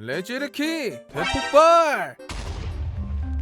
레지르키 대폭발!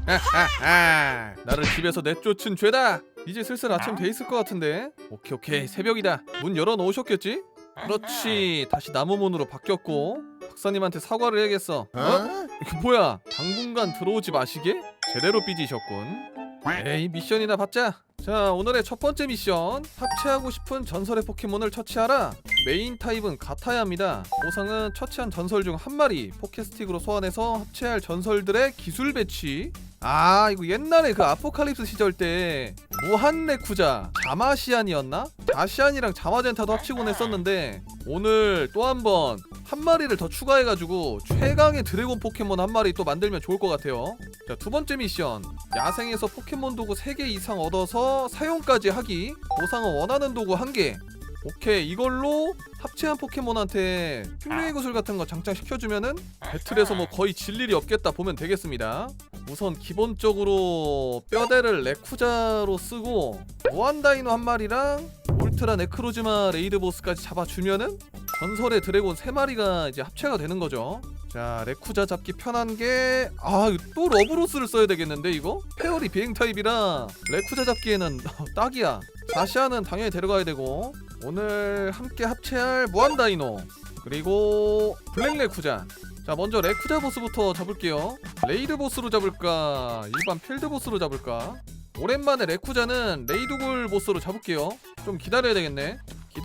하하하 나를 집에서 내쫓은 죄다. 이제 슬슬 아침 돼 있을 것 같은데. 오케이 오케이. 새벽이다. 문 열어 놓으셨겠지? 그렇지. 다시 나무문으로 바뀌었고. 박사님한테 사과를 해야겠어? 어? 이게 뭐야? 당분간 들어오지 마시게? 제대로 삐지셨군. 에이 미션이나 받자 자 오늘의 첫 번째 미션. 합체하고 싶은 전설의 포켓몬을 처치하라. 메인 타입은 가타야입니다. 보상은 처치한 전설 중 한 마리 포켓스틱으로 소환해서 합체할 전설들의 기술 배치. 아 이거 옛날에 그 아포칼립스 시절 때 무한 레쿠자 자마시안이었나? 자시안이랑 자마젠타도 합치곤 했었는데 오늘 또 한번 한 마리를 더 추가해가지고 최강의 드래곤 포켓몬 한 마리 또 만들면 좋을 것 같아요. 자 두 번째 미션. 야생에서 포켓몬 도구 3개 이상 얻어서 사용까지 하기. 보상은 원하는 도구 1개. 오케이 이걸로 합체한 포켓몬한테 흉내의 구슬 같은 거 장착시켜주면은 배틀에서 뭐 거의 질 일이 없겠다 보면 되겠습니다. 우선 기본적으로 뼈대를 레쿠자로 쓰고 무한다이노 한 마리랑 울트라 네크로즈마 레이드 보스까지 잡아주면은 전설의 드래곤 3마리가 이제 합체가 되는 거죠. 자 레쿠자 잡기 편한 게 아 또 러브로스를 써야 되겠는데 이거? 페어리 비행 타입이라 레쿠자 잡기에는 딱이야. 다시아는 당연히 데려가야 되고 오늘 함께 합체할 무한 다이노 그리고 블랙 레쿠자. 자 먼저 레쿠자 보스부터 잡을게요. 레이드 보스로 잡을까? 일반 필드 보스로 잡을까? 오랜만에 레쿠자는 레이드골 보스로 잡을게요. 좀 기다려야 되겠네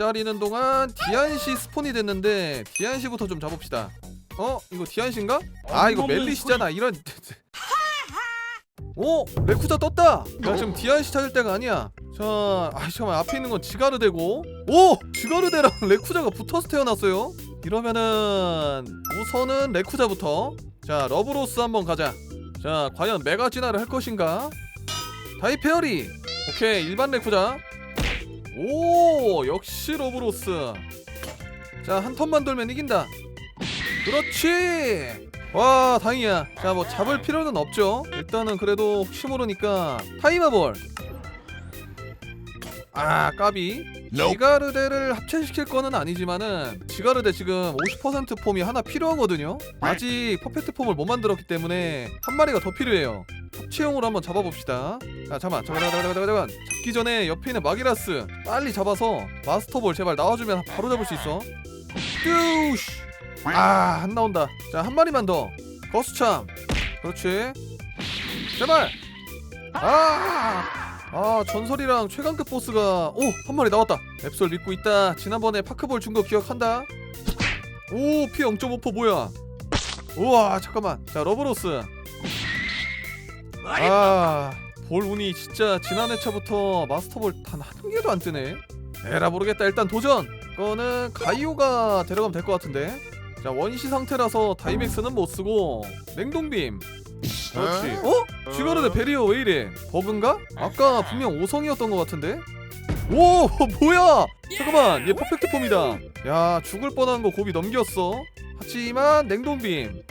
기다리는 동안 디안시 스폰이 됐는데 디안시부터 좀 잡읍시다. 어? 이거 디안시인가? 아 이거 멜리시잖아 이런. 오! 레쿠자 떴다! 야 지금 디안시 찾을 때가 아니야. 자, 아 잠깐만 앞에 있는 건 지가르데고. 오! 지가르데랑 레쿠자가 붙어서 태어났어요. 이러면은 우선은 레쿠자부터. 자 러브로스 한번 가자. 자 과연 메가진화를 할 것인가? 다이페어리! 오케이 일반 레쿠자 오 역시 러브로스. 자 한 턴만 돌면 이긴다. 그렇지. 와 다행이야. 자 뭐 잡을 필요는 없죠. 일단은 그래도 혹시 모르니까 타이머볼. 아 까비. 지가르데를 합체시킬 거는 아니지만은 지가르데 지금 50% 폼이 하나 필요하거든요. 아직 퍼펙트 폼을 못 만들었기 때문에 한 마리가 더 필요해요 합체용으로 한번 잡아봅시다. 자 잠깐만 잠깐만 잠깐만 잠깐만 잠깐만. 잡기 전에 옆에 있는 마기라스 빨리 잡아서 마스터볼 제발 나와주면 바로 잡을 수 있어. 뚜우쉬 아안 나온다. 자 한 마리만 더. 거수참. 그렇지. 제발. 아! 아 전설이랑 최강급 보스가 오 한 마리 나왔다. 앱솔 믿고 있다. 지난번에 파크볼 준 거 기억한다. 오피 0.5% 뭐야? 우와 잠깐만. 자 러브로스 아 볼 운이 진짜 지난 회차부터 마스터볼 단 한 개도 안 뜨네. 에라 모르겠다. 일단 도전. 이거는 가이오가 데려가면 될 것 같은데. 자 원시 상태라서 다이맥스는 못 쓰고 냉동빔. 그렇지. 어? 쥐가르데 베리어 왜 이래? 버그인가? 아까 분명 5성이었던 것 같은데? 오 뭐야? 잠깐만. 얘 퍼펙트 폼이다. 야 죽을 뻔한 거 고비 넘겼어. 하지만 냉동빔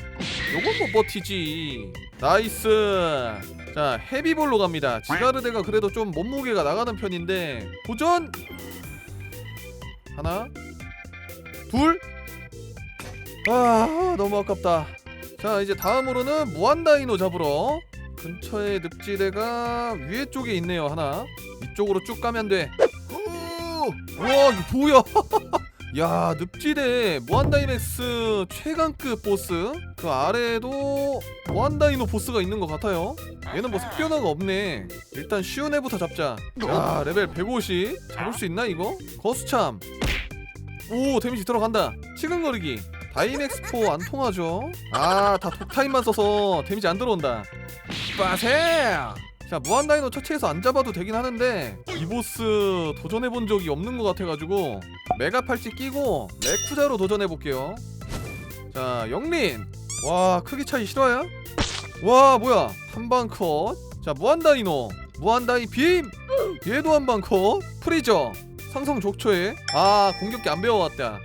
요건 못 버티지. 나이스. 자 헤비볼로 갑니다. 지가르데가 그래도 좀 몸무게가 나가는 편인데 도전! 하나 둘. 아 너무 아깝다. 자 이제 다음으로는 무한다이노 잡으러 근처에 늪지대가 위에 쪽에 있네요 하나. 이쪽으로 쭉 가면 돼. 오! 우와 이거 뭐야 야 늪지대 무한다이맥스 최강급 보스. 그 아래에도 무한다이노 보스가 있는 것 같아요. 얘는 뭐 색변화가 없네. 일단 쉬운 애부터 잡자. 야 레벨 150 잡을 수 있나 이거? 거수참. 오 데미지 들어간다. 치근거리기. 다이맥스4 안 통하죠? 아 다 독타임만 써서 데미지 안 들어온다. 빠세 자 무한다이노 처치해서 안 잡아도 되긴 하는데 이 보스 도전해본 적이 없는 것 같아가지고 메가 팔찌 끼고 레쿠자로 도전해볼게요. 자 영린. 와 크기 차이 실화야? 와 뭐야? 한방 컷자 무한다이노. 무한다이 빔. 얘도 한방 컷. 프리저. 상성 족초에. 아 공격기 안 배워왔다.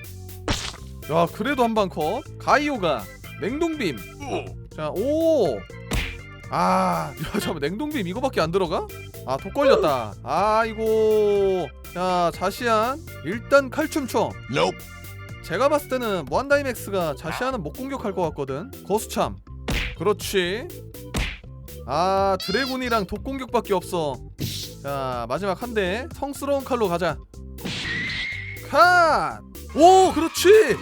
야 그래도 한방 컷. 가이오가. 냉동빔. 자오 아, 야, 잠깐 냉동빔 이거밖에 안 들어가? 아, 독 걸렸다. 아이고. 자, 자시안. 일단 칼춤 쳐. 제가 봤을 때는 무한다이맥스가 자시하는 못 공격할 것 같거든. 거수참. 그렇지. 아 드래곤이랑 독 공격밖에 없어. 자 마지막 한 대. 성스러운 칼로 가자. 컷 오 그렇지!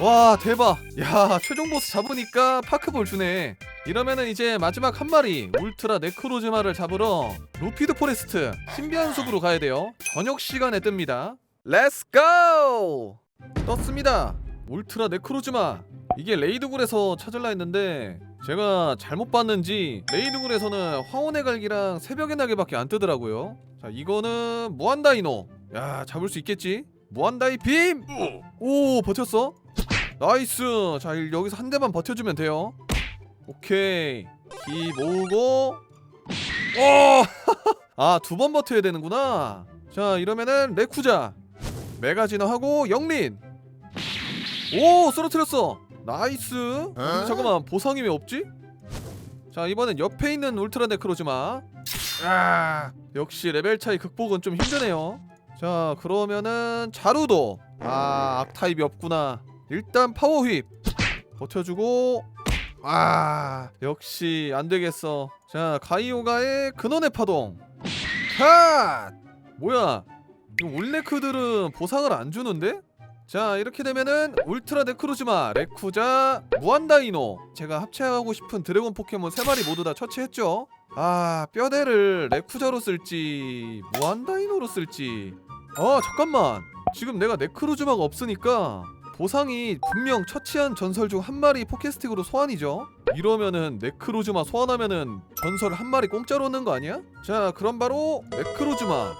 와 대박. 야 최종 보스 잡으니까 파크볼 주네 이러면은 이제 마지막 한 마리 울트라 네크로즈마를 잡으러 루피드 포레스트 신비한 숲으로 가야 돼요. 저녁 시간에 뜹니다. 렛츠 고 떴습니다. 울트라 네크로즈마. 이게 레이드굴에서 찾을라 했는데 제가 잘못 봤는지 레이드굴에서는 황혼의 갈기랑 새벽의 날개밖에 안 뜨더라고요. 자 이거는 무한다이노. 야 잡을 수 있겠지? 무한다이 빔! 오 버텼어? 나이스! 자 여기서 한 대만 버텨주면 돼요 오케이. 기 모으고. 오아두 번 버텨야 되는구나. 자 이러면은 레쿠자. 메가 진화하고 영린. 오 쓰러뜨렸어. 나이스. 근데 잠깐만 보상이 왜 없지? 자 이번엔 옆에 있는 울트라 네크로즈마. 아. 역시 레벨 차이 극복은 좀 힘드네요. 자 그러면은 자루도. 아 악타입이 없구나. 일단 파워 휩 버텨주고 아 역시 안 되겠어. 자 가이오가의 근원의 파동. 컷 뭐야? 이 올레크들은 보상을 안 주는데? 자 이렇게 되면은 울트라 네크로즈마, 레쿠자, 무한다이노. 제가 합체하고 싶은 드래곤 포켓몬 3마리 모두 다 처치했죠? 아 뼈대를 레쿠자로 쓸지 무한다이노로 쓸지. 아 잠깐만. 지금 내가 네크로즈마가 없으니까 보상이 분명 처치한 전설 중 한 마리 포켓스틱으로 소환이죠 이러면은 네크로즈마 소환하면은 전설 한 마리 공짜로 얻는 거 아니야? 자 그럼 바로 네크로즈마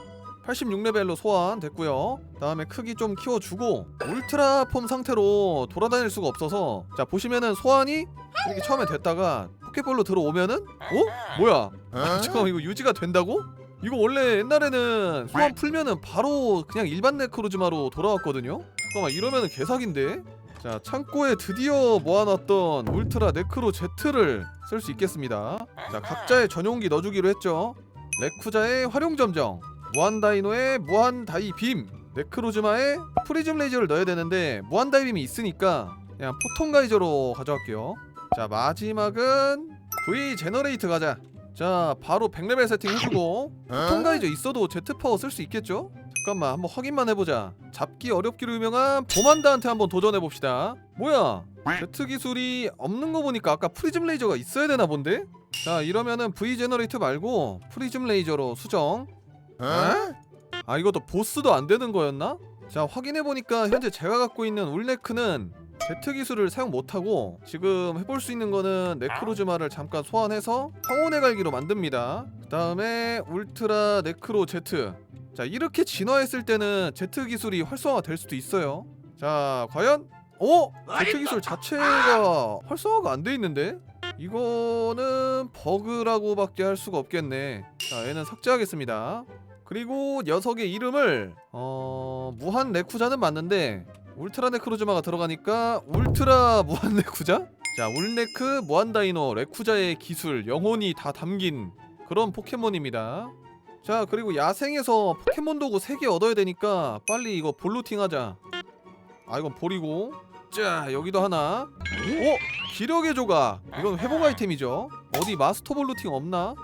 86레벨로 소환 됐고요 다음에 크기 좀 키워주고 울트라 폼 상태로 돌아다닐 수가 없어서 자 보시면은 소환이 이렇게 처음에 됐다가 포켓볼로 들어오면은 어? 뭐야 아, 잠깐만 이거 유지가 된다고? 이거 원래 옛날에는 소환 풀면은 바로 그냥 일반 네크로즈마로 돌아왔거든요? 잠깐만 이러면은 개사기인데? 자 창고에 드디어 모아놨던 울트라 네크로 Z를 쓸 수 있겠습니다. 자 각자의 전용기 넣어주기로 했죠. 레쿠자의 활용점정 무한다이노의 무한다이 빔 네크로즈마의 프리즘 레이저를 넣어야 되는데 무한다이빔이 있으니까 그냥 포통 가이저로 가져갈게요. 자 마지막은 V 제너레이트 가자 자 바로 100레벨 세팅 해주고 포통 가이저 있어도 제트파워 쓸 수 있겠죠? 잠깐만 한번 확인만 해보자 잡기 어렵기로 유명한 보만다한테 한번 도전해봅시다 뭐야 제트 기술이 없는 거 보니까 아까 프리즘 레이저가 있어야 되나 본데? 자 이러면은 V 제너레이트 말고 프리즘 레이저로 수정 아 이것도 보스도 안 되는 거였나? 자 확인해 보니까 현재 제가 갖고 있는 울레크는 제트 기술을 사용 못하고 지금 해볼 수 있는 거는 네크로즈마를 잠깐 소환해서 황혼의 갈기로 만듭니다. 그 다음에 울트라 네크로 제트. 자 이렇게 진화했을 때는 제트 기술이 활성화 될 수도 있어요. 자 과연 어? 제트 기술 자체가 활성화가 안 돼 있는데? 이거는 버그라고 밖에 할 수가 없겠네. 자 얘는 삭제하겠습니다. 그리고 녀석의 이름을 어 무한 레쿠자는 맞는데 울트라 네크로즈마가 들어가니까 울트라 무한 레쿠자? 자 울네크 무한다이노 레쿠자의 기술 영혼이 다 담긴 그런 포켓몬입니다 자 그리고 야생에서 포켓몬 도구 3개 얻어야 되니까 빨리 이거 볼루팅 하자 아 이건 볼이고 자 여기도 하나 오! 기력의 조각 이건 회복 아이템이죠 어디 마스터 볼루팅 없나?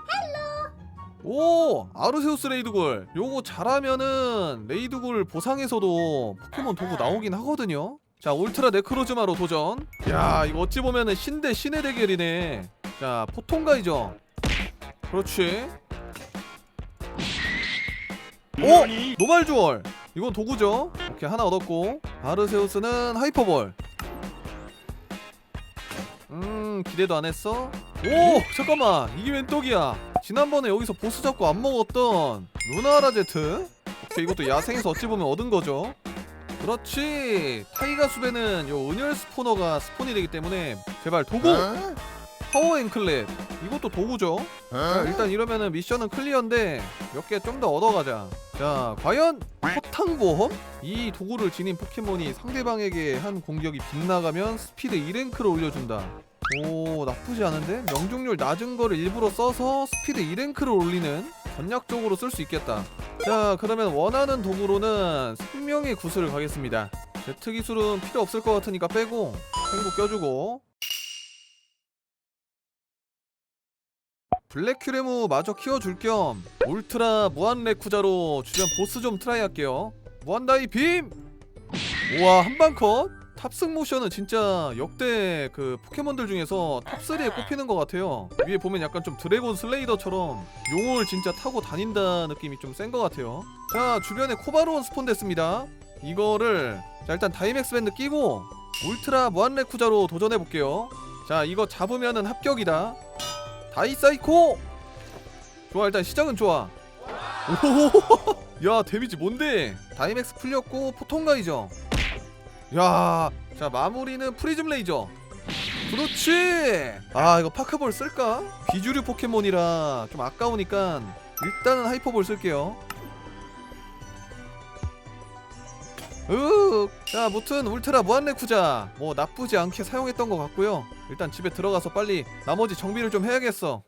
오 아르세우스 레이드골 요거 잘하면은 레이드골 보상에서도 포켓몬 도구 나오긴 하거든요. 자 울트라 네크로즈마로 도전. 야 이거 어찌 보면은 신대 신의 대결이네. 자 포통가이죠 그렇지. 오 노말주얼. 이건 도구죠. 오케이 하나 얻었고. 아르세우스는 하이퍼볼. 음 기대도 안 했어? 오 잠깐만. 이게 웬 떡이야 지난번에 여기서 보스 잡고 안 먹었던 루나라 제트? 오케이 이것도 야생에서 어찌 보면 얻은 거죠? 그렇지. 타이가 숲에는 요 은혈 스포너가 스폰이 되기 때문에 제발 도구! 파워 앵클렛 이것도 도구죠. 자, 일단 이러면은 미션은 클리어인데 몇 개 좀 더 얻어가자. 자 과연 포탕보험? 이 도구를 지닌 포켓몬이 상대방에게 한 공격이 빗나가면 스피드 2랭크를 올려준다 오 나쁘지 않은데? 명중률 낮은 거를 일부러 써서 스피드 2랭크를 올리는 전략적으로 쓸 수 있겠다 자 그러면 원하는 도구로는 생명의 구슬을 가겠습니다 제트 기술은 필요 없을 것 같으니까 빼고 행복 껴주고 블랙 큐레무 마저 키워줄 겸 울트라 무한 레쿠자로 주변 보스 좀 트라이 할게요 무한 다이 빔! 우와 한방 컷? 탑승 모션은 진짜 역대 그 포켓몬들 중에서 탑3에 꼽히는 것 같아요. 위에 보면 약간 좀 드래곤 슬레이더처럼 용을 진짜 타고 다닌다 느낌이 좀 센 것 같아요. 자 주변에 코바로온 스폰 됐습니다. 이거를 자 일단 다이맥스 밴드 끼고 울트라 무한 레쿠자로 도전해 볼게요. 자 이거 잡으면은 합격이다. 다이 사이코! 좋아 일단 시작은 좋아. 오야 데미지 뭔데? 다이맥스 풀렸고 포통가이죠 야 자 마무리는 프리즘 레이저. 그렇지. 아 이거 파크볼 쓸까? 비주류 포켓몬이라 좀 아까우니까 일단은 하이퍼볼 쓸게요. 으, 자, 무튼 울트라 무한레쿠자. 뭐 나쁘지 않게 사용했던 것 같고요. 일단 집에 들어가서 빨리 나머지 정비를 좀 해야겠어.